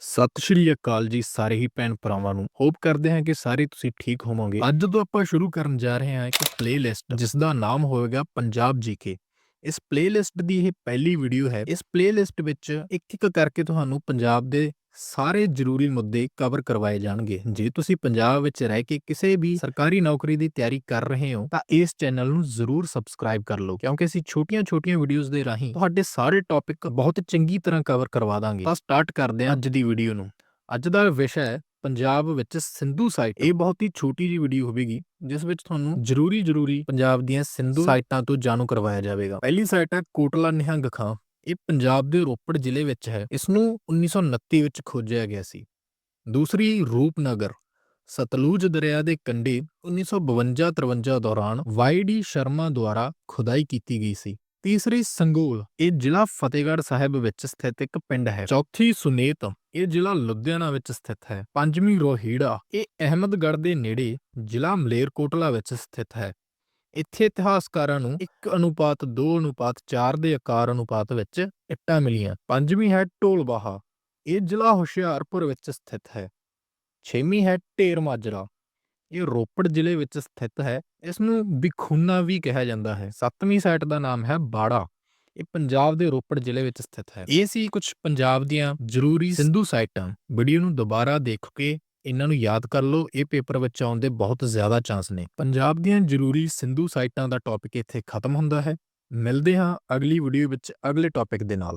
ਸਤਿ ਸ਼੍ਰੀ ਅਕਾਲ ਜੀ ਸਾਰੇ ਹੀ ਭੈਣ ਭਰਾਵਾਂ ਨੂੰ। ਹੋਪ ਕਰਦੇ ਹਾਂ ਕਿ ਸਾਰੇ ਤੁਸੀਂ ਠੀਕ ਹੋਵੋਗੇ। ਅੱਜ ਤੋਂ ਆਪਾਂ ਸ਼ੁਰੂ ਕਰਨ ਜਾ ਰਹੇ ਹਾਂ ਇੱਕ ਪਲੇਲਿਸਟ ਜਿਸ ਦਾ ਨਾਮ ਹੋਵੇਗਾ ਪੰਜਾਬ ਜੀਕੇ ਇਸ ਪਲੇਲਿਸਟ ਦੀ ਇਹ ਪਹਿਲੀ ਵੀਡੀਓ ਹੈ। ਇਸ ਪਲੇਲਿਸਟ ਵਿੱਚ ਇੱਕ ਇੱਕ ਕਰਕੇ ਤੁਹਾਨੂੰ ਪੰਜਾਬ ਦੇ ਸਾਰੇ ਜ਼ਰੂਰੀ ਮੁੱਦੇ ਕਵਰ ਕਰਵਾਏ ਜਾਣਗੇ। ਜੇ ਤੁਸੀਂ ਪੰਜਾਬ ਵਿੱਚ ਰਹਿ ਕੇ ਕਿਸੇ ਵੀ ਸਰਕਾਰੀ ਨੌਕਰੀ ਦੀ ਤਿਆਰੀ ਕਰ ਰਹੇ ਹੋ ਤਾਂ ਇਸ ਚੈਨਲ ਨੂੰ ਜ਼ਰੂਰ ਸਬਸਕ੍ਰਾਈਬ ਕਰ ਲਓ ਕਿਉਂਕਿ ਅਸੀਂ ਛੋਟੀਆਂ-ਛੋਟੀਆਂ ਵੀਡੀਓਜ਼ ਦੇ ਰਾਹੀਂ ਤੁਹਾਡੇ ਸਾਰੇ ਟੌਪਿਕ ਬਹੁਤ ਚੰਗੀ ਤਰ੍ਹਾਂ ਕਵਰ ਕਰਵਾ ਦਾਂਗੇ। ਤਾਂ ਸਟਾਰਟ ਕਰਦੇ ਹਾਂ ਅੱਜ ਦੀ ਵੀਡੀਓ ਨੂੰ। ਅੱਜ ਦਾ ਵਿਸ਼ਾ ਹੈ ਪੰਜਾਬ ਵਿੱਚ ਸਿੰਧੂ ਸਾਈਟ ਇਹ ਬਹੁਤ ਹੀ ਛੋਟੀ ਜਿਹੀ ਵੀਡੀਓ ਹੋਵੇਗੀ ਜਿਸ ਵਿੱਚ ਤੁਹਾਨੂੰ ਜ਼ਰੂਰੀ ਜ਼ਰੂਰੀ ਪੰਜਾਬ ਦੀਆਂ ਸਿੰਧੂ ਸਾਈਟਾਂ ਤੋਂ ਜਾਣੂ ਕਰਵਾਇਆ ਜਾਵੇਗਾ। ਪਹਿਲੀ ਸਾਈਟ ਹੈ ਕੋਟਲਾ ਨਿਹੰਗ ਖਾਂ। ਇਹ ਪੰਜਾਬ ਦੇ ਰੋਪੜ ਜ਼ਿਲ੍ਹੇ ਵਿੱਚ ਹੈ। ਇਸ ਨੂੰ 1929 ਵਿੱਚ ਖੋਜਿਆ ਗਿਆ ਸੀ। ਦੂਸਰੀ ਰੂਪਨਗਰ, ਸਤਲੁਜ ਦਰਿਆ ਦੇ ਕੰਢੇ 1952-53 ਦੌਰਾਨ ਵਾਈਡੀ ਸ਼ਰਮਾ ਦੁਆਰਾ ਖੁਦਾਈ ਕੀਤੀ ਗਈ ਸੀ। ਤੀਸਰੀ ਸੰਗੋਲ, ਇਹ ਜ਼ਿਲ੍ਹਾ ਫਤਿਹਗੜ੍ਹ ਸਾਹਿਬ ਵਿੱਚ ਸਥਿਤ ਇੱਕ ਪਿੰਡ ਹੈ। ਚੌਥੀ ਸੁਨੇਤ, ਇਹ ਜ਼ਿਲ੍ਹਾ ਲੁਧਿਆਣਾ ਵਿੱਚ ਸਥਿਤ ਹੈ। ਪੰਜਵੀਂ ਰੋਹੀੜਾ, ਇਹ ਅਹਿਮਦਗੜ੍ਹ ਦੇ ਨੇੜੇ ਜ਼ਿਲ੍ਹਾ ਮਲੇਰਕੋਟਲਾ ਵਿੱਚ ਸਥਿਤ ਹੈ। ਇੱਥੇ ਇਤਿਹਾਸਕਾਰਾਂ ਨੂੰ 1 ਅਨੁਪਾਤ 2 ਅਨੁਪਾਤ 4 ਦੇ ਆਕਾਰ ਅਨੁਪਾਤ ਵਿੱਚ ਇੱਟਾਂ ਮਿਲੀਆਂ। ਪੰਜਵੀਂ ਹੈ ਢੋਲਬਾਹਾ। ਇਹ ਜ਼ਿਲ੍ਹਾ ਹੁਸ਼ਿਆਰਪੁਰ ਵਿੱਚ ਸਥਿਤ ਹੈ। ਛੇਵੀਂ ਹੈ ਢੇਰ ਮਾਜਰਾ। ਇਹ ਰੋਪੜ ਜ਼ਿਲ੍ਹੇ ਵਿੱਚ ਸਥਿਤ ਹੈ। ਇਸ ਨੂੰ ਬਿਖੂਨਾ ਵੀ ਕਿਹਾ ਜਾਂਦਾ ਹੈ। ਸੱਤਵੀਂ ਸਾਈਟ ਦਾ ਨਾਮ ਹੈ ਬਾੜਾ। ਇਹ ਪੰਜਾਬ ਦੇ ਰੋਪੜ ਜ਼ਿਲ੍ਹੇ ਵਿੱਚ ਸਥਿਤ ਹੈ। ਇਹ ਸੀ ਕੁਝ ਪੰਜਾਬ ਦੀਆਂ ਜ਼ਰੂਰੀ ਸਿੰਧੂ ਸਾਈਟਾਂ ਵੀਡੀਓ ਨੂੰ ਦੁਬਾਰਾ ਦੇਖ ਕੇ ਇਹਨਾਂ ਨੂੰ ਯਾਦ ਕਰ ਲਓ, ਇਹ ਪੇਪਰ ਵਿੱਚ ਆਉਣ ਦੇ ਬਹੁਤ ਜ਼ਿਆਦਾ ਚਾਂਸ ਨੇ। ਪੰਜਾਬ ਦੀਆਂ ਜ਼ਰੂਰੀ ਸਿੰਧੂ ਸਾਈਟਾਂ ਦਾ ਟੌਪਿਕ ਇੱਥੇ ਖਤਮ ਹੁੰਦਾ ਹੈ। ਮਿਲਦੇ ਹਾਂ ਅਗਲੀ ਵੀਡੀਓ ਵਿੱਚ ਅਗਲੇ ਟੌਪਿਕ ਦੇ ਨਾਲ।